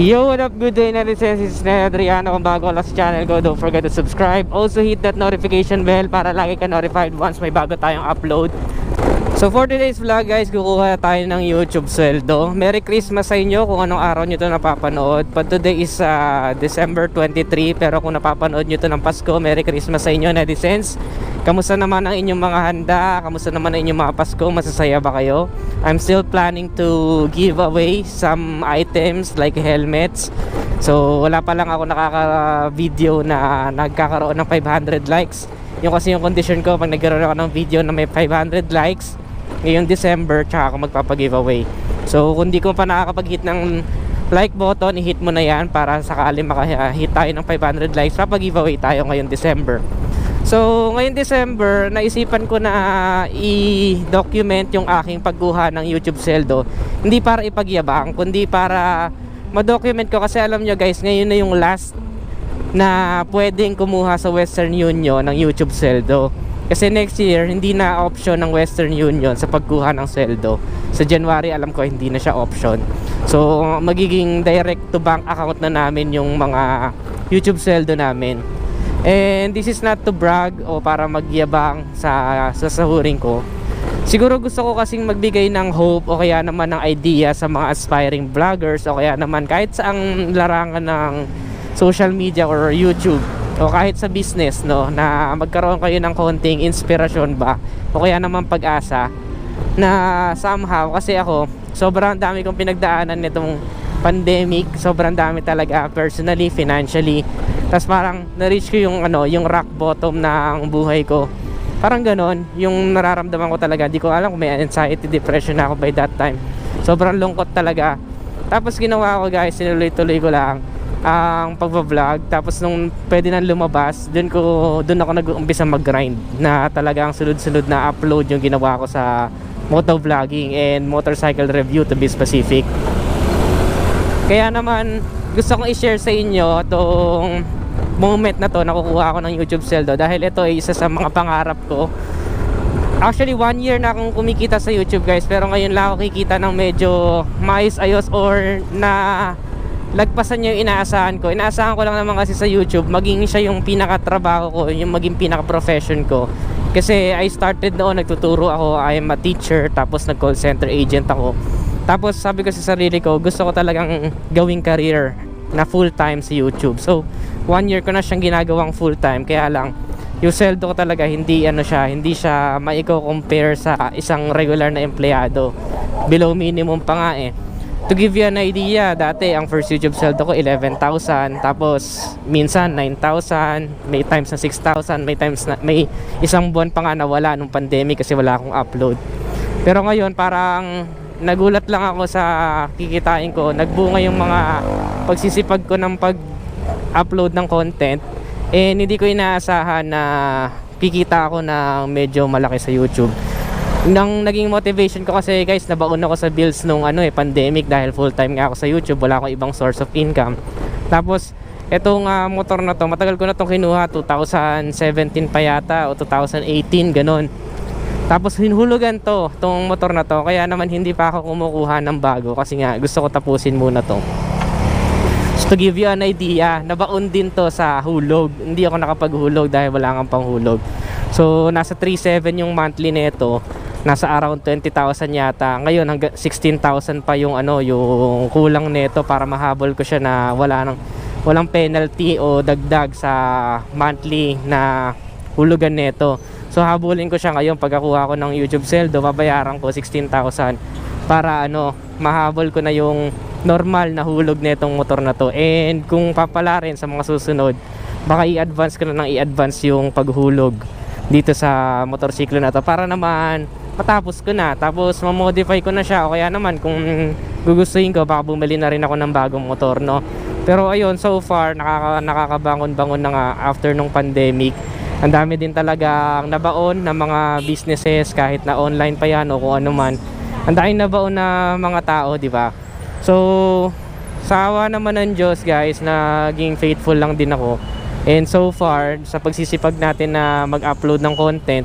Yo, what up? Good day na is na Adriano Kung bago ka sa channel ko, don't forget to subscribe Also hit that notification bell para lagi ka notified once may bago tayong upload So for today's vlog guys, kukuha tayo ng YouTube sweldo Merry Christmas sa inyo kung anong araw nyo to napapanood But today is uh, December 23 Pero kung napapanood nyo to ng Pasko, Merry Christmas sa inyo netizens Kamusta naman ang inyong mga handa? Kamusta naman ang inyong mga Pasko? Masasaya ba kayo? I'm still planning to give away some items like helmets. So wala pa lang ako nakaka-video na nagkakaroon ng 500 likes. Yung kasi yung condition ko pag nagkaroon ako ng video na may 500 likes ngayong December tsaka ako magpapag-giveaway. So kung di ko pa nakakapag-hit ng like button, i-hit mo na yan para sakali maka-hit tayo ng 500 likes, papag-giveaway tayo ngayong December. So, ngayong December, naisipan ko na i-document yung aking pagkuha ng YouTube Seldo. Hindi para ipagyabang, kundi para ma-document ko kasi alam nyo guys, ngayon na yung last na pwedeng kumuha sa Western Union ng YouTube Seldo. Kasi next year, hindi na option ng Western Union sa pagkuha ng Seldo. Sa January, alam ko hindi na siya option. So, magiging direct to bank account na namin yung mga YouTube Seldo namin. And this is not to brag o para magyabang sa sasahurin ko. Siguro gusto ko kasing magbigay ng hope o kaya naman ng idea sa mga aspiring vloggers o kaya naman kahit sa ang larangan ng social media or YouTube o kahit sa business no na magkaroon kayo ng konting inspirasyon ba? O kaya naman pag-asa na somehow kasi ako sobrang dami kong pinagdaanan nitong pandemic. Sobrang dami talaga personally financially. Tapos parang na-reach ko yung ano yung rock bottom ng buhay ko. Parang ganon yung nararamdaman ko talaga. Di ko alam kung may anxiety depression na ako by that time. Sobrang lungkot talaga. Tapos ginawa ko guys sinuloy-tuloy ko lang ang pagva-vlog tapos nung pwede nang lumabas doon ko doon ako nag-umpisa mag-grind na talagang sunod-sunod na upload yung ginawa ko sa moto vlogging and motorcycle review to be specific. Kaya naman gusto kong i-share sa inyo tong moment na to. Nakukuha ko ng YouTube Seldo dahil ito ay isa sa mga pangarap ko. Actually, one year na akong kumikita sa YouTube guys. Pero ngayon lang ako kikita ng medyo maayos-ayos or na lagpasan niya yung inaasahan ko Inaasahan ko lang naman kasi sa YouTube Maging siya yung pinakatrabaho ko Yung maging pinaka-profession ko Kasi I started noon, nagtuturo ako I am a teacher, tapos nag-call center agent ako Tapos sabi ko sa sarili ko Gusto ko talagang gawing career na full time sa YouTube So, one year ko na siyang ginagawang full time Kaya lang, yung sweldo ko talaga hindi ano siya, hindi siya maiko-compare sa isang regular na empleyado. Below minimum pa nga eh. To give you an idea, dati ang first YouTube sweldo ko 11,000, tapos minsan 9,000, may times na 6,000, may times na may isang buwan pa nga nawala nung pandemic kasi wala akong upload. Pero ngayon parang nagulat lang ako sa kikitain ko. Nagbunga yung mga pagsisipag ko ng pag-upload ng content eh hindi ko inaasahan na kikita ako ng medyo malaki sa YouTube. Nang naging motivation ko kasi guys, nabaon ako sa bills nung ano eh pandemic dahil full time nga ako sa YouTube, wala akong ibang source of income. Tapos etong uh, motor na to, matagal ko na tong kinuha 2017 pa yata o 2018 ganun. Tapos hinhulugan to, tong motor na to, kaya naman hindi pa ako kumukuha ng bago kasi nga gusto ko tapusin muna to. So to give you an idea, nabaon din to sa hulog. Hindi ako nakapaghulog dahil wala kang panghulog. So nasa 3.7 yung monthly nito. Nasa around 20,000 yata. Ngayon hanggang 16,000 pa yung ano, yung kulang nito para mahabol ko siya na wala nang walang penalty o dagdag sa monthly na hulugan nito. So habulin ko siya ngayon pagkakuha ko ng YouTube sale, do babayaran ko 16,000 para ano, mahabol ko na yung normal na hulog nitong motor na to and kung papala rin sa mga susunod baka i-advance ko na ng i-advance yung paghulog dito sa motorsiklo na to para naman matapos ko na. Tapos ma-modify ko na siya. O kaya naman kung gugustuhin ko baka bumili na rin ako ng bagong motor no? Pero ayun so far nakaka, nakakabangon-bangon na nga after nung pandemic. Ang dami din talaga nabaon ng mga businesses kahit na online pa yan o kung ano man. Ang daming nabaon na mga tao di ba? So, sa awa naman ng Diyos guys, naging faithful lang din ako. And so far, sa pagsisipag natin na mag-upload ng content,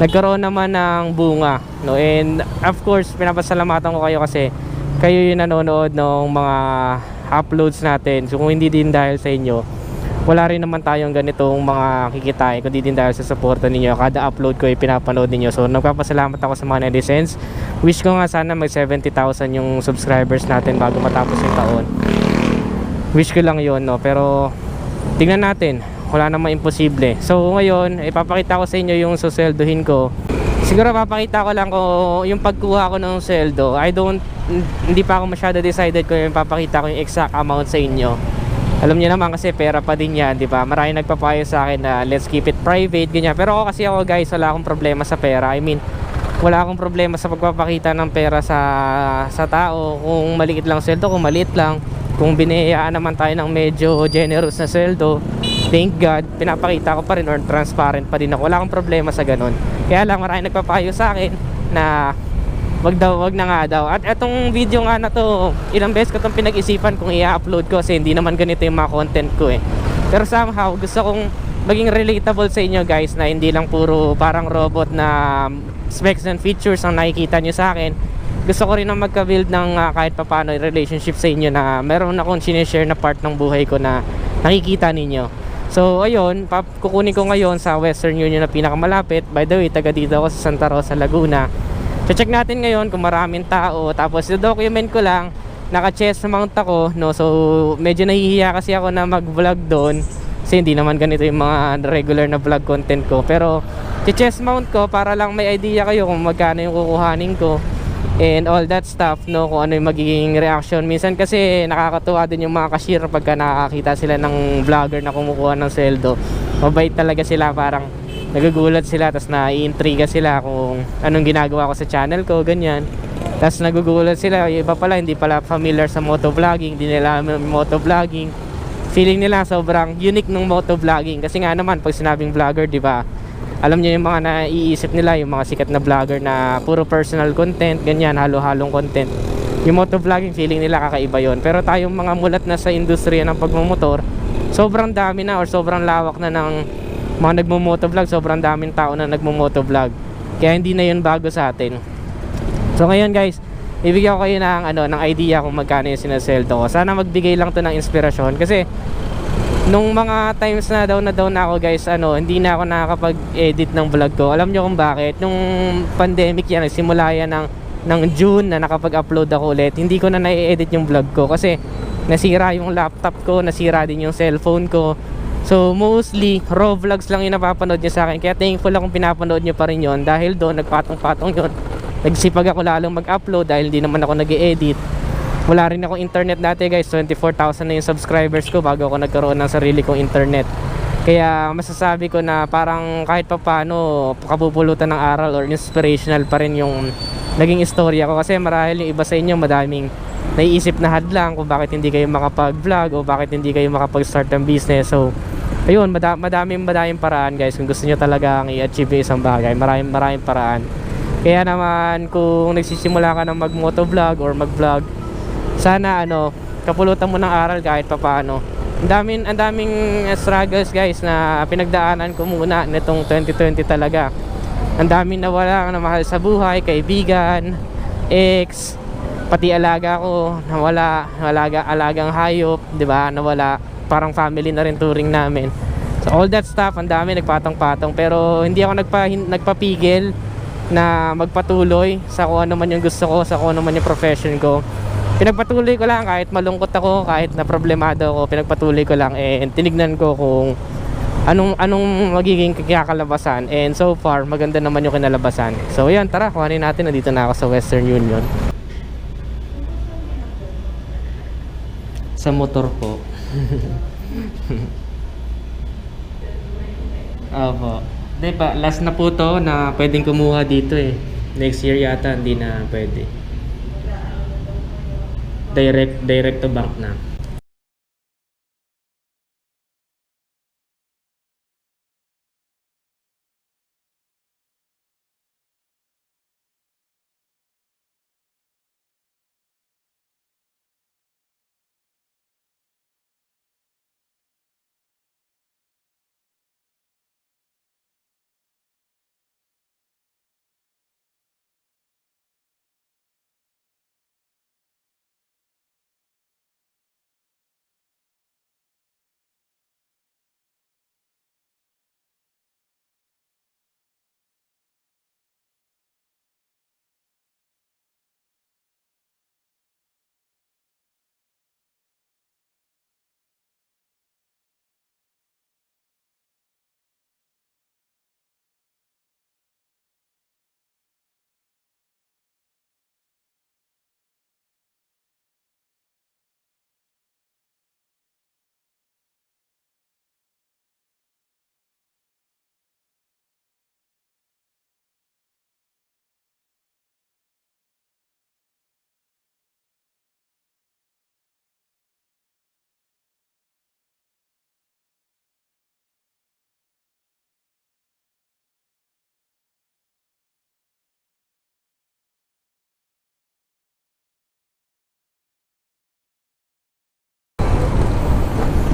nagkaroon naman ng bunga. No? And of course, pinapasalamatan ko kayo kasi kayo yung nanonood ng mga uploads natin. So kung hindi din dahil sa inyo, wala rin naman tayong ganitong mga kikitain kundi din dahil sa suporta ninyo. Kada upload ko ay pinapanood ninyo. So nagpapasalamat ako sa mga netizens. Wish ko nga sana mag 70,000 yung subscribers natin bago matapos yung taon. Wish ko lang yon no. Pero tingnan natin. Wala namang imposible. So ngayon, ipapakita ko sa inyo yung suseldohin ko. Siguro papakita ko lang ko yung pagkuha ko ng sweldo. I don't hindi pa ako masyado decided kung yung papakita ko yung exact amount sa inyo. Alam niyo naman kasi pera pa din yan, di ba? Marami nagpapayo sa akin na let's keep it private, ganyan. Pero ako kasi ako guys, wala akong problema sa pera. I mean, wala akong problema sa pagpapakita ng pera sa sa tao. Kung maliit lang sweldo, kung maliit lang. Kung binihayaan naman tayo ng medyo generous na sweldo, thank God, pinapakita ko pa rin or transparent pa din ako. Wala akong problema sa ganun. Kaya lang marami nagpapayo sa akin na wag daw, wag na nga daw. At etong video nga na to, ilang beses ko itong pinag-isipan kung i-upload ko kasi hindi naman ganito yung mga content ko eh. Pero somehow, gusto kong maging relatable sa inyo guys na hindi lang puro parang robot na specs and features ang nakikita nyo sa akin. Gusto ko rin na magka-build ng ah, kahit papano relationship sa inyo na meron akong sinishare na part ng buhay ko na nakikita ninyo. So ayun, pap kukunin ko ngayon sa Western Union na pinakamalapit. By the way, taga dito ako sa Santa Rosa, Laguna. So check natin ngayon kung maraming tao. Tapos i-document ko lang, naka-chest mount ako, no. So medyo nahihiya kasi ako na mag-vlog doon. Kasi hindi naman ganito yung mga regular na vlog content ko. Pero chest mount ko para lang may idea kayo kung magkano yung kukuhanin ko and all that stuff no kung ano yung magiging reaction. Minsan kasi nakakatuwa din yung mga cashier pagka nakakita sila ng vlogger na kumukuha ng sweldo mabait talaga sila parang nagugulat sila tapos naiintriga sila kung anong ginagawa ko sa channel ko ganyan. Tapos nagugulat sila yung iba pala hindi pala familiar sa motovlogging hindi nila motovlogging. Feeling nila sobrang unique ng motovlogging. Kasi nga naman pag sinabing vlogger di ba alam niyo yung mga naiisip nila yung mga sikat na vlogger na puro personal content ganyan halo-halong content. Yung motovlogging feeling nila kakaiba yon pero tayong mga mulat na sa industriya ng pagmumotor sobrang dami na or sobrang lawak na ng mga nagmumotovlog sobrang daming tao na nagmumotovlog kaya hindi na yun bago sa atin. So ngayon guys ibigyan ko kayo ng, ano, ng idea kung magkano yung sinasweldo ko. Sana magbigay lang to ng inspirasyon kasi nung mga times na down na down na ako guys ano hindi na ako nakakapag-edit ng vlog ko. Alam nyo kung bakit? Nung pandemic yan nagsimula yan ng, ng June na nakapag-upload ako ulit hindi ko na na-edit yung vlog ko kasi nasira yung laptop ko nasira din yung cellphone ko. So mostly raw vlogs lang yung napapanood nyo sa akin. Kaya thankful akong pinapanood nyo pa rin yon dahil doon nagpatong-patong yon nagsipag ako lalong mag-upload dahil hindi naman ako nag-edit wala rin akong internet dati guys. 24,000 na yung subscribers ko bago ako nagkaroon ng sarili kong internet. Kaya masasabi ko na parang kahit pa paano kapupulutan ng aral or inspirational pa rin yung naging istorya ko. Kasi marahil yung iba sa inyo madaming naiisip na hadlang kung bakit hindi kayo makapag-vlog o bakit hindi kayo makapag-start ng business. So ayun mada madaming madaming paraan guys kung gusto nyo talagang i-achieve isang bagay. Maraming maraming paraan. Kaya naman kung nagsisimula ka ng mag motovlog or mag vlog sana ano kapulutan mo ng aral kahit papaano. Ang daming ang daming struggles guys na pinagdaanan ko muna nitong 2020 talaga. Ang daming nawala na mahal sa buhay kaibigan ex pati alaga ko nawala alaga alagang hayop 'di ba? Nawala. Parang family na rin touring namin. So all that stuff ang dami nagpatong-patong. Pero hindi ako nagpa nagpapigil na magpatuloy sa kung ano man yung gusto ko sa kung ano man yung profession ko pinagpatuloy ko lang kahit malungkot ako kahit na problemado ako pinagpatuloy ko lang and tinignan ko kung anong anong magiging kakalabasan and so far maganda naman yung kinalabasan so yan tara kuhanin natin nandito na ako sa Western Union sa motor ko Opo. Hindi pa, last na po to na pwedeng kumuha dito eh. Next year yata hindi na pwede. Direct direct to bank na.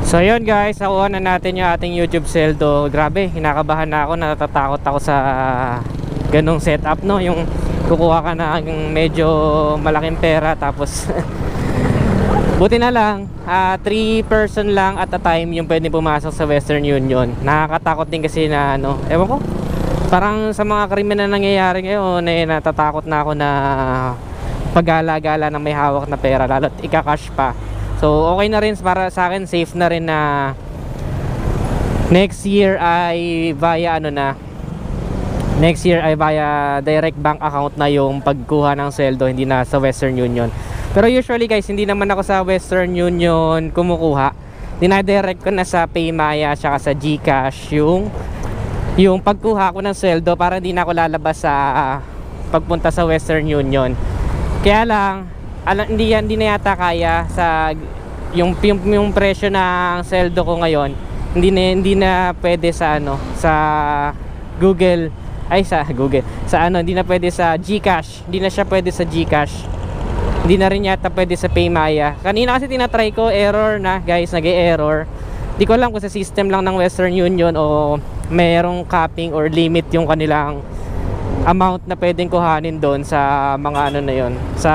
So yun guys, nakuha na natin yung ating YouTube Seldo. Grabe, hinakabahan na ako, natatakot ako sa ganong setup no, yung kukuha ka ng medyo malaking pera tapos Buti na lang, 3 person lang at a time yung pwede pumasok sa Western Union. Nakakatakot din kasi na ano, ewan ko. Parang sa mga krimen na nangyayari ngayon, eh, natatakot na ako na paggala-gala ng may hawak na pera, lalo't ika-cash pa. So okay na rin para sa akin, safe na rin na next year ay via ano na, next year ay via direct bank account na yung pagkuha ng sweldo, hindi na sa Western Union. Pero usually guys, hindi naman ako sa Western Union kumukuha. Dinadirect ko na sa Paymaya at sa GCash yung yung pagkuha ko ng sweldo para hindi na ako lalabas sa ah, pagpunta sa Western Union. Kaya lang, ala, hindi hindi na yata kaya sa yung, yung, yung presyo ng sweldo ko ngayon. Hindi na hindi na pwede sa ano, sa Google ay sa Google. Sa ano, hindi na pwede sa GCash. Hindi na siya pwede sa GCash. Hindi na rin yata pwede sa Paymaya. Kanina kasi tinatry ko, error na guys, nag error Di ko alam kung sa system lang ng Western Union o mayroong capping or limit yung kanilang amount na pwedeng kuhanin doon sa mga ano na yon sa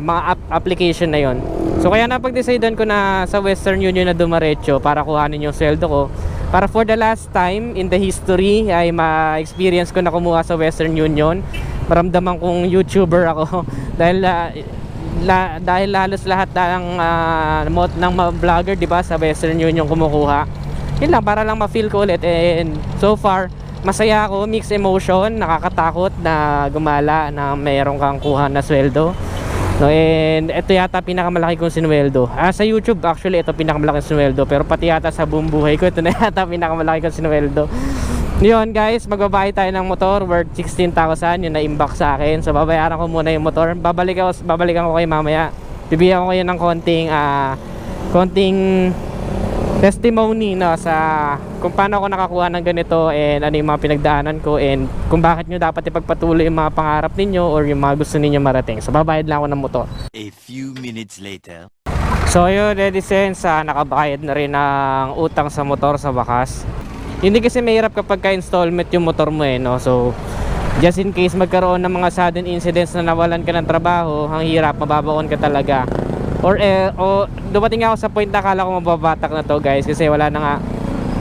mga app- application na yon so kaya napag-decidean ko na sa Western Union na dumaretso para kuhanin yung sweldo ko. Para for the last time in the history ay ma-experience ko na kumuha sa Western Union. Maramdaman kong YouTuber ako. Dahil ah, la, dahil halos lahat ng uh, ng mga vlogger 'di ba sa Western Union kumukuha. Yun lang para lang ma-feel ko ulit. And so far masaya ako mixed emotion nakakatakot na gumala na mayroon kang kuha na sweldo. No and ito yata pinakamalaki kong sinweldo ah, sa YouTube actually ito pinakamalaki sinweldo pero pati yata sa buong buhay ko ito na yata pinakamalaki kong sinweldo yun guys magbabayad tayo ng motor worth 16,000 yun na inbox sa akin. So babayaran ko muna yung motor. Babalik ako, babalikan ko kayo mamaya. Bibigyan ko kayo ng konting ah, konting testimony no sa kung paano ako nakakuha ng ganito and ano yung mga pinagdaanan ko and kung bakit nyo dapat ipagpatuloy yung mga pangarap ninyo or yung mga gusto ninyo marating so babayad lang ako ng motor A few minutes later. So yun, Edisens, uh, nakabayad na rin ng utang sa motor sa wakas. Hindi kasi mahirap kapag ka-installment yung motor mo eh, no? So, just in case magkaroon ng mga sudden incidents na nawalan ka ng trabaho, ang hirap, mababaon ka talaga. Or, eh, o, dumating ako sa point na akala ko mababatak na to guys kasi wala na nga,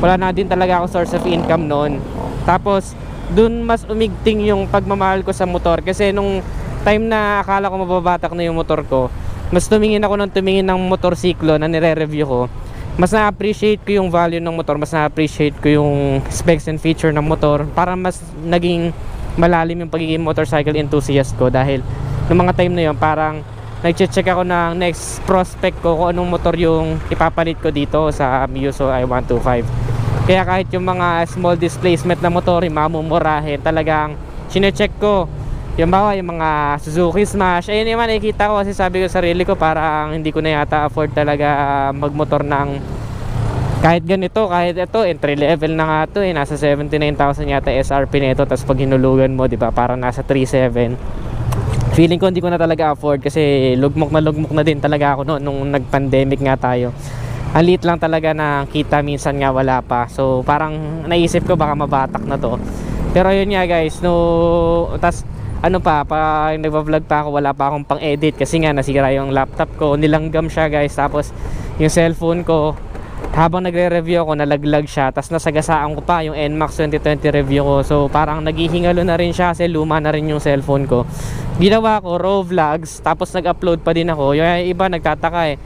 wala na din talaga ako source of income noon. Tapos, dun mas umigting yung pagmamahal ko sa motor. Kasi nung time na akala ko mababatak na yung motor ko, mas tumingin ako ng tumingin ng motorsiklo na nire-review ko. Mas na-appreciate ko yung value ng motor mas na-appreciate ko yung specs and feature ng motor para mas naging malalim yung pagiging motorcycle enthusiast ko. Dahil noong mga time na yun parang nag-check ako ng next prospect ko kung anong motor yung ipapalit ko dito sa Miuso i125 kaya kahit yung mga small displacement na motor yung mamumurahin. Talagang sinecheck ko. Yung bawa yung mga Suzuki Smash. Ayun naman nakikita ko kasi sabi ko sa sarili ko parang hindi ko na yata afford talaga magmotor ng kahit ganito kahit ito entry level na nga to eh. Nasa 79,000 yata SRP nito tapos pag hinulugan mo di ba parang nasa 37 feeling ko hindi ko na talaga afford kasi lugmok na lugmok na din talaga ako no, nung nag pandemic nga tayo. Ang liit lang talaga na kita minsan nga wala pa. So parang naisip ko baka mabatak na to. Pero yun nga guys no tas ano pa, pa nagva-vlog pa ako, wala pa akong pang-edit kasi nga nasira yung laptop ko, nilanggam siya guys. Tapos yung cellphone ko, habang nagre-review ako, nalaglag siya. Tapos nasagasaan ko pa yung NMAX 2020 review ko. So parang naghihingalo na rin siya kasi luma na rin yung cellphone ko. Ginawa ko raw vlogs, tapos nag-upload pa din ako. Yung iba nagtataka eh.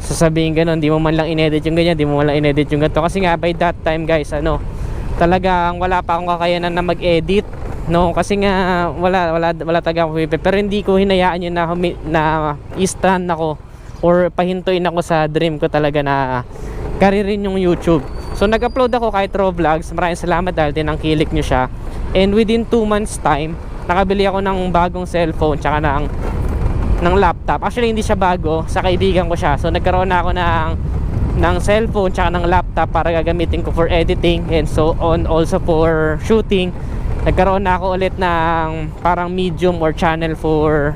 Sasabihin ganun, di mo man lang inedit yung ganyan, di mo man lang inedit yung ganito. Kasi nga by that time guys, ano, talagang wala pa akong kakayanan na mag-edit no kasi nga wala wala wala taga pero hindi ko hinayaan yun na na i-stand ako or pahintuin ako sa dream ko talaga na karirin yung YouTube. So nag-upload ako kahit raw vlogs. Maraming salamat dahil tinangkilik nyo siya. And within 2 months time nakabili ako ng bagong cellphone tsaka ng ng laptop. Actually hindi siya bago. Sa kaibigan ko siya. So nagkaroon na ako ng ng cellphone tsaka ng laptop para gagamitin ko for editing and so on. Also for shooting. Nagkaroon na ako ulit ng parang medium or channel for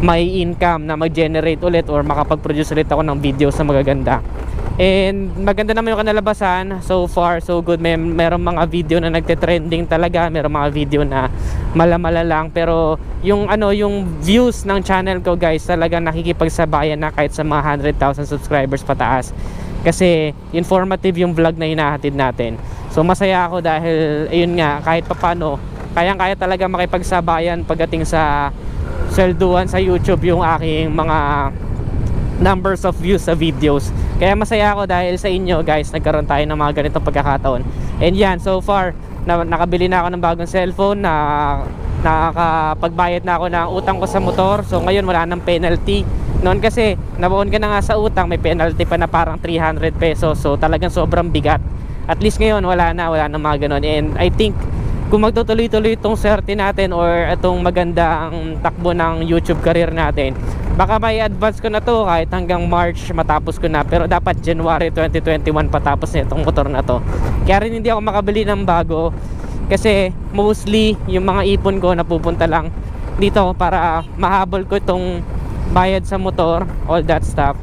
my income na mag-generate ulit or makapag-produce ulit ako ng videos na magaganda And maganda naman yung kanalabasan. So far, so good. May merong mga video na nagte-trending talaga. Merong mga video na malamala lang. Pero yung ano, yung views ng channel ko guys, talaga nakikipagsabayan na kahit sa mga 100,000 subscribers pataas. Kasi informative yung vlog na hinahatid natin. So masaya ako dahil ayun nga, kahit papano, kayang-kaya talaga makipagsabayan pagdating sa swelduhan sa YouTube yung aking mga numbers of views sa videos. Kaya masaya ako dahil sa inyo guys, nagkaroon tayo ng mga ganitong pagkakataon. And yan, so far, na, nakabili na ako ng bagong cellphone na nakakapagbayad na ako ng utang ko sa motor. So ngayon wala nang penalty. Noon kasi, nabaon ka na nga sa utang, may penalty pa na parang 300 pesos. So talagang sobrang bigat. At least ngayon wala na, wala na mga ganun. And I think kung magtutuloy-tuloy itong swerte natin or itong magandang takbo ng YouTube career natin, baka may advance ko na to kahit hanggang March matapos ko na. Pero dapat January 2021 patapos na itong motor na to. Kaya rin hindi ako makabili ng bago kasi mostly yung mga ipon ko napupunta lang dito para mahabol ko itong bayad sa motor, all that stuff.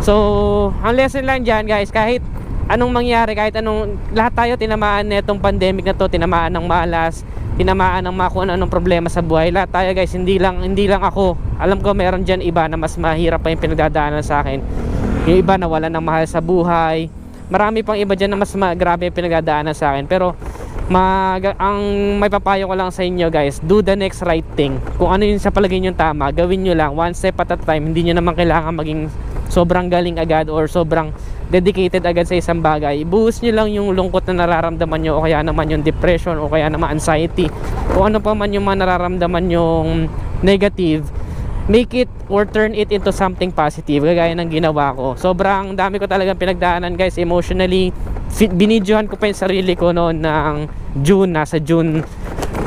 So, ang lesson lang dyan guys, kahit anong mangyari, kahit anong, lahat tayo tinamaan nitong pandemic na to, tinamaan ng malas, tinamaan ng mga kung anong problema sa buhay. Lahat tayo guys, hindi lang, hindi lang ako. Alam ko meron dyan iba na mas mahirap pa yung pinagdadaanan sa akin. Yung iba na wala ng mahal sa buhay. Marami pang iba dyan na mas ma- grabe yung pinagdadaanan sa akin. Pero, mag, ang may papayo ko lang sa inyo guys, do the next right thing. Kung ano yung sa palagay nyo tama, gawin nyo lang, one step at a time. Hindi nyo naman kailangan maging sobrang galing agad or sobrang dedicated agad sa isang bagay. Ibuhos nyo lang yung lungkot na nararamdaman nyo o kaya naman yung depression o kaya naman anxiety. O ano pa man yung mga nararamdaman yung negative make it or turn it into something positive kagaya ng ginawa ko. Sobrang dami ko talagang pinagdaanan guys emotionally. Binidyohan ko pa yung sarili ko noon ng June nasa June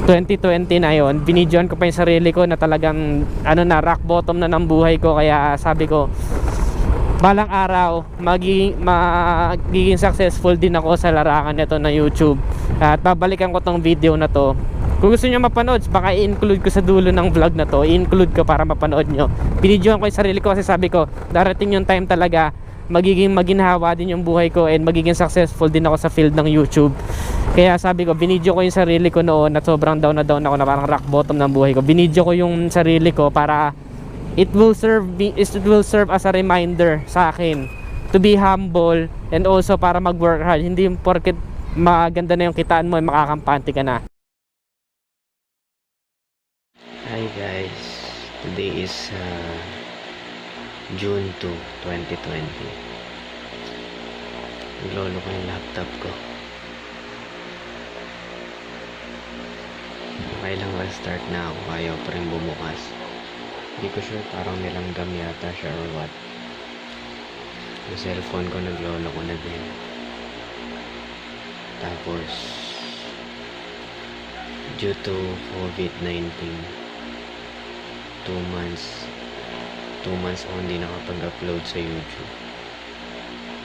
2020 na yon binidyohan ko pa yung sarili ko na talagang ano na rock bottom na ng buhay ko. Kaya sabi ko balang araw magiging, magiging successful din ako sa larangan nito na YouTube. At babalikan ko tong video na to. Kung gusto nyo mapanood baka i-include ko sa dulo ng vlog na to. I-include ko para mapanood nyo. Binidyohan ko yung sarili ko kasi sabi ko darating yung time talaga magiging maginhawa din yung buhay ko and magiging successful din ako sa field ng YouTube. Kaya sabi ko binidyo ko yung sarili ko noon na sobrang down na down ako na parang rock bottom ng buhay ko. Binidyo ko yung sarili ko para it will serve me, it will serve as a reminder sa akin to be humble and also para mag-work hard hindi porket maganda na yung kitaan mo makakampante ka na Hi guys, today is uh, June 2, 2020. Naglolo ko yung laptop ko. Okay lang restart na ako, ayaw pa rin bumukas. Hindi ko sure parang nilanggam yata siya or what. Yung cellphone ko naglolo ko na din. Tapos, due to COVID-19, two months two months ako hindi nakapag-upload sa YouTube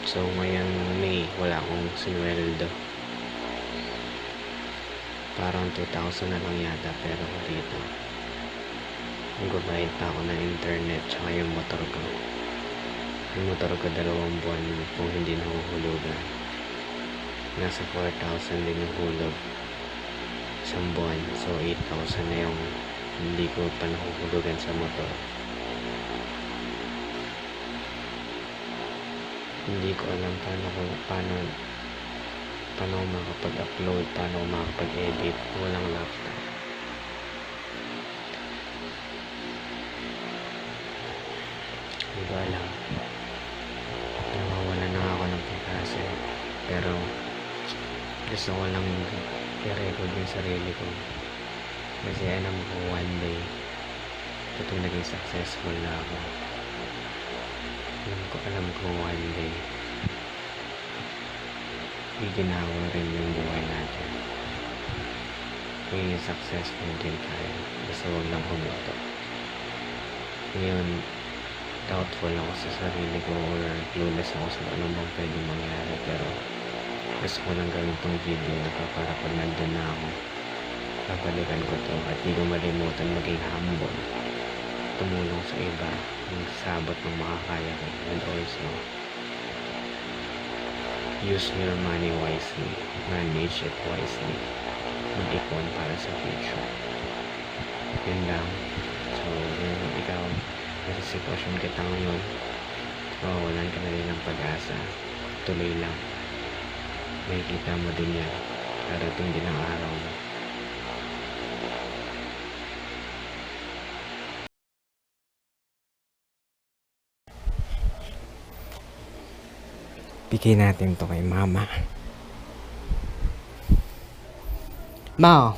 so ngayong May wala akong sinweldo parang 2,000 na lang yata pero dito pa ako ng internet tsaka yung motor ko. Yung motor ko dalawang buwan kung hindi nahuhulugan. Nasa 4,000 din yung hulog. Isang buwan so 8,000 na yung hindi ko pa nahuhulugan sa motor. Hindi ko alam paano ko paano paano makapag-upload paano makapag-edit. Walang laptop gusto ko lang i-record yung sarili ko. Kasi alam ko one day tutong naging successful na ako. Alam ko alam ko one day giginawa rin yung buhay natin. Magiging successful din tayo. Basta huwag lang huminto. Ngayon doubtful ako sa sarili ko or clueless ako sa ano bang pwede mangyari pero gusto ko lang gawin tong video na para pag nandun na ako babalikan ko to at hindi ko malimutan maging humble tumulong sa iba yung sabot ng makakaya ko and also use your money wisely, manage it wisely, mag-ipon para sa future. Yun lang. So, yun, ikaw, nasa sitwasyon kita ngayon, mawawalan ka na rin ng pag-asa. Tuloy lang. Makikita mo din yan. Darating din ang araw mo. Bigay natin to kay mama. Ma.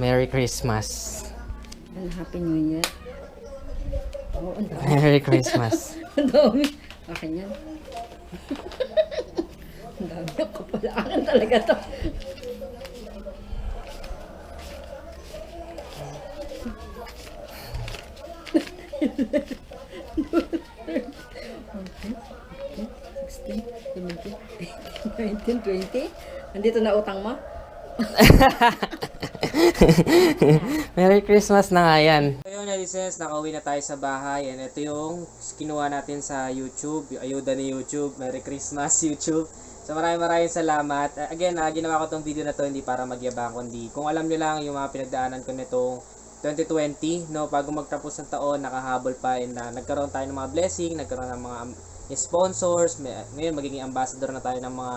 Merry Christmas. And Happy New Year. Oo, ang dami. Merry Christmas. Ang dami. Akin yan. Ang dami. Kapalangan talaga to. Nineteen, twenty. Andito na utang mo? Merry Christmas na nga yan. So yun, Edisens, nakauwi na tayo sa bahay. And ito yung kinuha natin sa YouTube, ayuda ni YouTube. Merry Christmas, YouTube. So maraming maraming salamat. Uh, Again, ah, ginawa ko tong video na to hindi para magyabang, kundi kung alam nyo lang yung mga pinagdaanan ko nitong 2020, no, bago magtapos ng taon, nakahabol pa and na nagkaroon tayo ng mga blessing, nagkaroon ng mga um, sponsors, may, ngayon magiging ambassador na tayo ng mga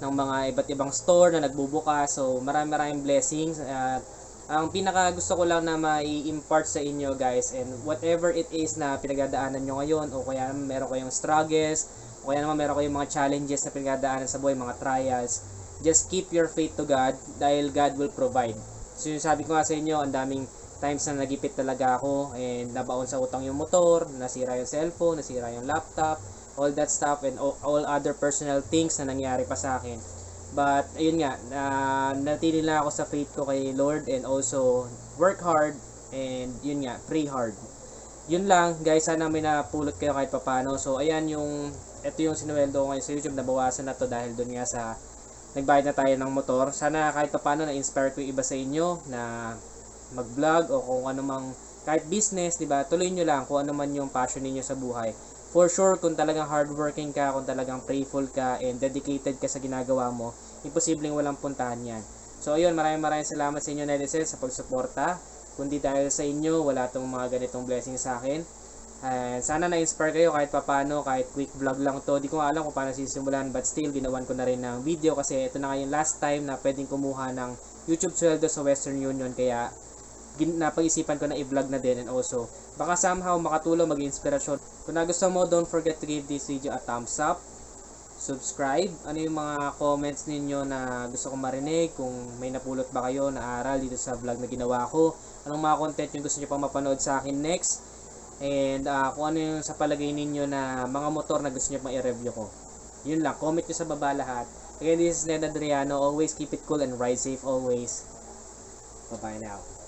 ng mga iba't ibang store na nagbubukas. So, maraming maraming blessings. At ang pinaka gusto ko lang na mai-impart sa inyo guys and whatever it is na pinagdadaanan nyo ngayon o kaya meron kayong struggles o kaya naman meron kayong mga challenges na pinagdadaanan sa buhay, mga trials, just keep your faith to God dahil God will provide. So yung sabi ko nga sa inyo, ang daming times na nagipit talaga ako and nabaon sa utang yung motor, nasira yung cellphone, nasira yung laptop, all that stuff and all, all other personal things na nangyari pa sa akin. But ayun nga, na natili lang ako sa faith ko kay Lord and also work hard and yun nga, pray hard. Yun lang, guys, sana may napulot kayo kahit papano. So ayan yung ito yung sinuweldo ko ngayon sa YouTube, nabawasan na to dahil doon nga sa nagbayad na tayo ng motor. Sana kahit papano na-inspire ko yung iba sa inyo na mag-vlog o kung ano mang kahit business, 'di ba? Tuloy nyo lang kung ano man yung passion niyo sa buhay. For sure, kung talagang hardworking ka, kung talagang prayerful ka, and dedicated ka sa ginagawa mo, imposibleng walang puntahan yan. So, ayun, maraming maraming salamat sa inyo, netizens, sa pagsuporta. Kundi dahil sa inyo, wala tong mga ganitong blessing sa akin. And sana na-inspire kayo kahit papano, kahit quick vlog lang to. Di ko alam kung paano sisimulan, but still, ginawan ko na rin ng video kasi ito na nga yung last time na pwedeng kumuha ng YouTube sweldo sa Western Union. Kaya, napag-isipan ko na i-vlog na din and also baka somehow makatulong maging inspirasyon. Kung nagustuhan mo don't forget to give this video a thumbs up subscribe. Ano yung mga comments ninyo na gusto kong marinig? Kung may napulot ba kayo na aral dito sa vlog na ginawa ko? Anong mga content yung gusto nyo pang mapanood sa akin next? And ah, kung ano yung sa palagay ninyo na mga motor na gusto nyo pang i-review ko? Yun lang. Comment nyo sa baba lahat. Again this is Ned Adriano. Always keep it cool and ride safe always. Bye bye now